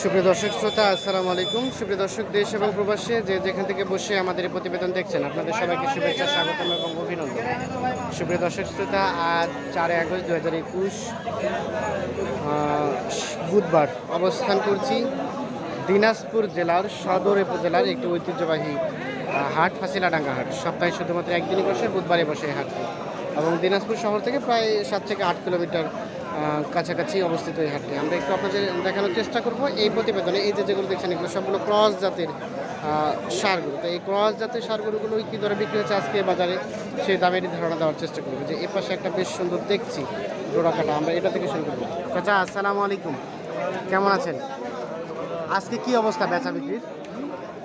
সুপ্রিয় দর্শক, শ্রোতা, আসসালামু আলাইকুম। সুপ্রিয় দর্শক, দেশ এবং প্রবাসী যে যেখান থেকে বসে আমাদের এই প্রতিবেদন দেখছেন, আপনাদের সবাইকে শুভেচ্ছা, স্বাগতম এবং অভিনন্দন। সুপ্রিয় দর্শক, শ্রোতা, আজ চারই আগস্ট দু হাজার একুশ বুধবার অবস্থান করছি দিনাজপুর জেলার সদর উপজেলার একটি ঐতিহ্যবাহী হাট ফাঁসিলাডাঙ্গা হাট। সপ্তাহে শুধুমাত্র একদিনই বসে, বুধবারে বসে হাট এবং দিনাজপুর শহর থেকে প্রায় সাত থেকে আট কিলোমিটার কাছাকাছি অবস্থিত এই হাটটি। আমরা একটু আপনাদের দেখানোর চেষ্টা করব। এই প্রতিবেদনে এই যে যেগুলো দেখছেন এগুলো সবগুলো ক্রস জাতের সারগুলো। তো এই ক্রস জাতের সারগুলোগুলো কী দরে বিক্রি হচ্ছে আজকে বাজারে? সেই দামেরই ধারণা দেওয়ার চেষ্টা করব যে এ পাশে একটা বেশ সুন্দর দেখছি ডোরা কাটা। আমরা এটা থেকে শুরু করব। চাচা আসসালামু আলাইকুম। কেমন আছেন? আজকে কি অবস্থা বেচা বিক্রির?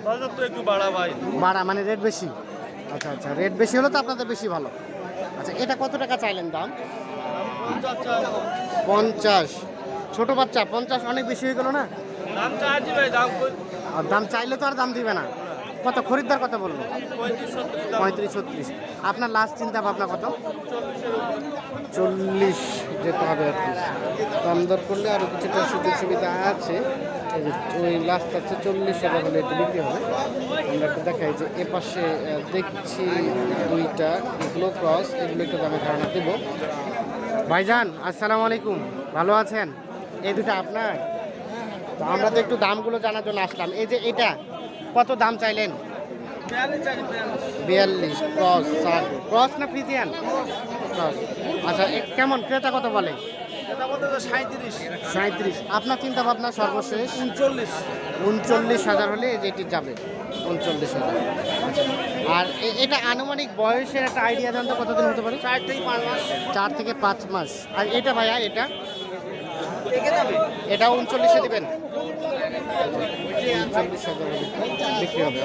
বাজার তো একটু বাড়া ভাই। বাড়া মানে রেট বেশি? আচ্ছা আচ্ছা রেট বেশি হলে তো আপনাদের বেশি ভালো। আচ্ছা এটা কত টাকা চাইলেন দাম? পঞ্চাশ। ছোট বাচ্চা, পঞ্চাশ অনেক বেশি হয়ে গেল না? আর দাম চাইলে তো আর দাম দিবে না। কত খরিদ্দার কত বলব পঁয়ত্রিশ ছত্রিশ। আপনার লাস্ট চিন্তা ভাবনা কত? চল্লিশ যেতে হবে দাম দর করলে আরও কিছুটা সুযোগ সুবিধা আছে। ওই লাস্ট আছে চল্লিশ হাজার হলে এটি বিক্রি হবে। আমরা একটু দেখাই যে এ পাশে দেখছি দুইটা, এগুলো ক্রস এগুলো একটু দামে ধারণা দেব। ভাইজান আসসালামু আলাইকুম। ভালো আছেন? এই দুটো আপনার? তো আমরা তো একটু দামগুলো জানার জন্য আসলাম। এই যে এটা কত দাম চাইলেন? বিয়াল্লিশ ক্রস ষাট ক্রস না ফ্রিজিয়ান? ক্রস। আচ্ছা কেমন? ক্রেতা কত বলে? সাঁত্রিশ আপনার চিন্তা ভাবনা সর্বশেষ? উনচল্লিশ। উনচল্লিশ হাজার হলে এই যেটি যাবে। উনচল্লিশ হাজার। আচ্ছা আর এটা আনুমানিক বয়সের একটা আইডিয়া দেন তো কতদিন হতে পারে? চার থেকে পাঁচ মাস। চার থেকে পাঁচ মাস। আর এটা ভাইয়া এটা? এটা উনচল্লিশে দিবেন। বিক্রি হবে।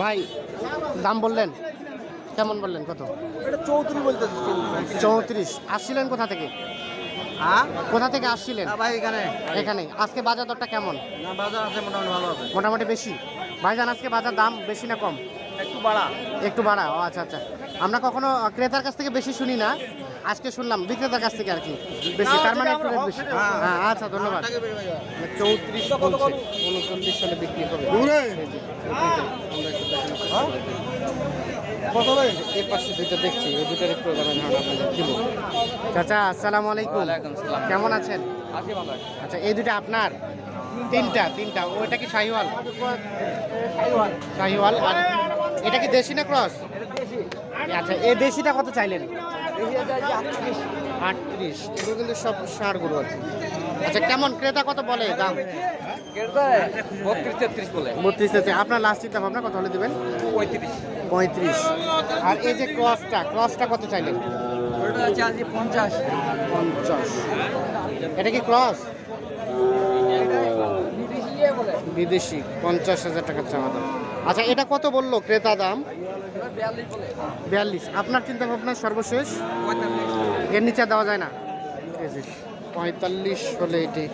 ভাই দাম বললেন? কেমন বললেন কত? এটা চৌত্রিশ বলতে চৌত্রিশ। আসছিলেন কোথা থেকে? হ্যাঁ? কোথা থেকে আসছিলেন? ভাই এখানে। এখানে। আজকে বাজার দরটা কেমন? না বাজার আছে মোটামুটি ভালো আছে। মোটামুটি বেশি? ভাইজান আজকে বাজার দাম বেশি না কম? একটু বাড়া। একটু বাড়া? ও আচ্ছা আচ্ছা। আমরা কখনো ক্রেতার কাছ থেকে বেশি শুনি না। আজকে শুনলাম বিক্রেতার কাছ থেকে আর কি। বেশি তার মানে একটু বেশি। হ্যাঁ আচ্ছা ধন্যবাদ। চৌত্রিশ বলছে উনচল্লিশ সালে বিক্রি হবে এই যে, এই দুইটা আমরা একটু দেখানোর চেষ্টা করি। কত ভাই এই পাশে দুইটা দেখছি এই দুইটার একটু দামে ধারণা আপনাদের দিব। চাচা আসসালামু আলাইকুম। কেমন আছেন? আচ্ছা এই দুইটা আপনার? তিনটা তিনটা। ওইটা কি শাহিওয়াল। শাহিওয়াল আর এটা কি দেশি না ক্রস? আচ্ছা এই দেশিটা কত চাইলেন? আটত্রিশ। এগুলো কিন্তু সব সার গরু কি। আচ্ছা কেমন? ক্রেতা কত বলে দাম? আপনার লাস্ট কত হলে দেবেন? পঁয়ত্রিশ। পঁয়ত্রিশ আর যে ক্রসটা ক্রসটা কত চাইলেন? আছে পঞ্চাশ। পঞ্চাশ এটা কি ক্রস? বিদেশি। পঞ্চাশ হাজার টাকা আচ্ছা এটা কত বলল ক্রেতা দাম? বিয়াল্লিশ আপনার চিন্তা ভাবনা সর্বশেষ এর নিচে দেওয়া যায় না? পঁয়তাল্লিশ হলে এটি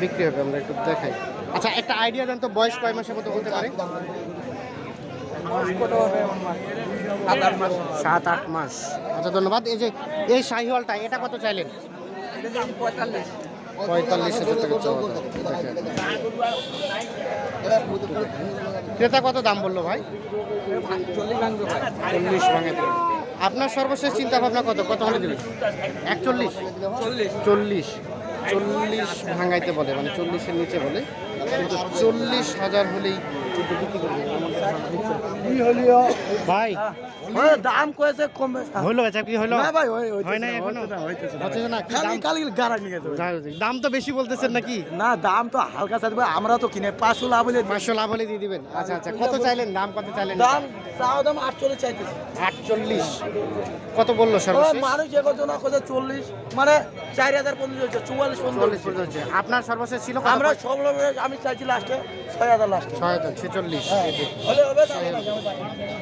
বিক্রি হবে আমরা একটু দেখাই। আচ্ছা একটা আইডিয়া দেন তো বয়স কয় মাসের মতো হতে পারে? সাত আট মাস। সাত আট মাস আচ্ছা ধন্যবাদ। এই যে এই শাহিওয়ালটা এটা কত চাইলেন? পঁয়তাল্লিশ। পঁয়তাল্লিশ হাজার টাকা চাওয়া ক্রেতা কত দাম বলল ভাই? চল্লিশ আপনার সর্বশেষ চিন্তা ভাবনা কত? কত হলে দেবেন? একচল্লিশ? চল্লিশ চল্লিশ। চল্লিশ ভাঙাইতে বলে মানে চল্লিশের নিচে বলে। কিন্তু চল্লিশ হাজার হলেই ভাই। দাম কয়েছে কমবে হইল বেচা কি হইল? না ভাই হই- হয় না এখনও? হইতেছে না, হচ্ছে না। খালি খালি গাড়া নিয়ে যাবে দাম তো বেশি বলতেছেন নাকি? না দাম তো হালকা চাইবে আমরা তো কিনে পাঁচশো লাভ হলে পাঁচশো লাভ হলে দিয়ে দিবেন। আচ্ছা আচ্ছা কত চাইলেন? দাম কত চাইলেন? দাম চাও দাম আটচল্লিশ চাইতেছে। আটচল্লিশ। কত বলল সর্বশেষ? মানুষ যে কত না কত চল্লিশ মানে চার হাজার পর্যন্ত হচ্ছে চুয়াল্লিশ চল্লিশ পর্যন্ত পর্যন্ত হচ্ছে আপনার সর্বশেষ ছিল কত? আমরা সব আমি চাইছি লাস্টে ছয় হাজার লাস্টে ছয় হাজার ছেচল্লিশ। এই যে, হলে হবে দাম।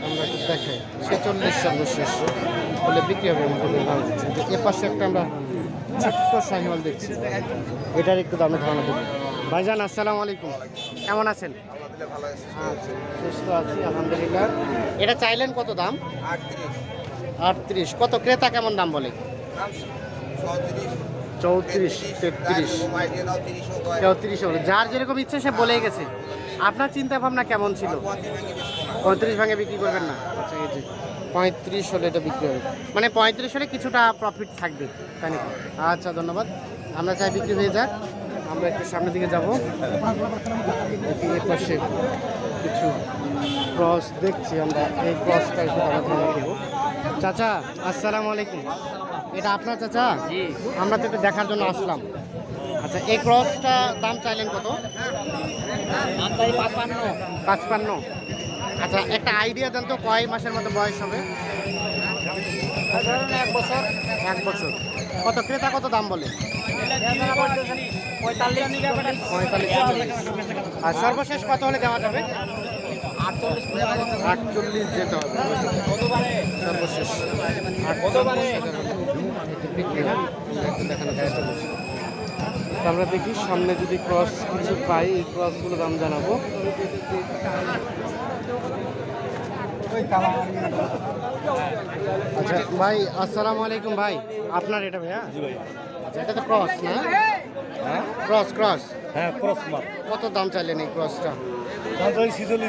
আমরা একটু দেখাই। ছেচল্লিশ সর্বশেষ বলে বিক্রি হবে দাম দিচ্ছে এ পাশে একটা আমরা ছোট্ট দেখছি। এটার একটু দামে ধারণা দেবো। ভাইজান আসসালামু আলাইকুম। কেমন আছেন? আচ্ছা সুস্থ আছি আলহামদুলিল্লাহ। এটা চাইলেন কত দাম? আটত্রিশ। কত ক্রেতা কেমন দাম বলে? চৌত্রিশ, তেত্রিশ। চৌত্রিশ হলো যার যেরকম ইচ্ছে সে বলেই গেছে। আপনার চিন্তা ভাবনা কেমন ছিল? পঁয়ত্রিশ ভাঙে বিক্রি করবেন না? আচ্ছা পঁয়ত্রিশ হলে এটা বিক্রি হবে। মানে পঁয়ত্রিশ হলে কিছুটা প্রফিট থাকবে, তাই নাকি? আচ্ছা ধন্যবাদ। আমরা চাই বিক্রি হয়ে যাক। আমরা একটু সামনের দিকে যাব। পাশে কিছু ক্রস দেখছি আমরা। এই ক্রসটা একটু চাচা, আসসালামু আলাইকুম। এটা আপনার চাচা? আমরা তো একটু দেখার জন্য আসলাম। আচ্ছা এই ক্রসটা দাম চাইলেন কত? পাঁচপান্ন। আচ্ছা একটা আইডিয়া দেন তো কয় মাসের মতো বয়স হবে? এক বছর। এক বছর। কত ক্রেতা কত দাম বলে? আর সর্বশেষ কত হলে দেওয়া যাবে? আটচল্লিশ। যেতে হবে। সর্বশেষ। বিক্রি। আমরা একটু দেখানোর চেষ্টা করছি। আমরা দেখি সামনে যদি ক্রস কিছু পাই এই ক্রসগুলো দাম জানাব। আচ্ছা ভাই আসসালামু আলাইকুম ভাই। আপনার এটা ভাইয়া? আচ্ছা এটা তো ক্রস না? ক্রস ক্রস হ্যাঁ ক্রস মাল। কত দাম চাইলেন এই ক্রসটা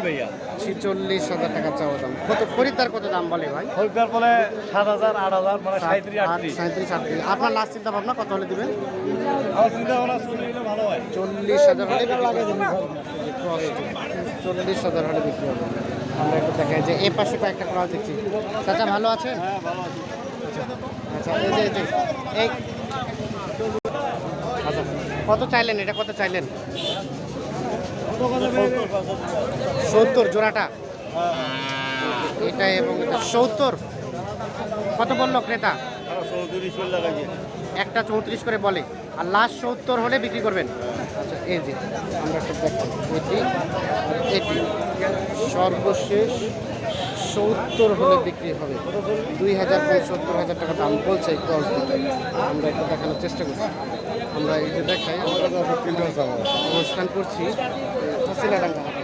ভাইয়া। ছিচল্লিশ হাজার টাকা চাওয়া দাম। কত খরিদ্দার কত দাম বলে ভাই? হলদার বলে সাত হাজার আট হাজার মানে সাঁত্রিশ আটত্রিশ। সাঁত্রিশ আটত্রিশ। আপনার লাস্ট চিন্তা ভাবনা কত হলে দিবেন? আমার চিন্তা ভাবনা ভালো হয়। চল্লিশ হাজার হলে। চল্লিশ হাজার হলে বিক্রি হবে। আমরা একটু দেখাই যে এ পাশে কয়েকটা ক্রস দেখছি। চাচা ভালো আছেন? হ্যাঁ আছে। আচ্ছা এই যে এই যে আচ্ছা কত চাইলেন? এটা কত চাইলেন? সত্তর জোড়াটা। এটা এবং এটা সত্তর। কত বলল ক্রেতা? একটা চৌত্রিশ করে বলে। আর লাস্ট সত্তর হলে বিক্রি করবেন। আচ্ছা এই যে, আমরা একটু দেখি। এটি এটি। সর্বশেষ সত্তর হলে বিক্রি হবে। দুই হাজার থেকে সত্তর হাজার টাকা দাম বলছে এই ক্রস দুটো। আমরা একটু দেখানোর চেষ্টা করছি। আমরা এই যে দেখাই আমরা অবস্থান করছি হাসিলাডাঙ্গা হাটে।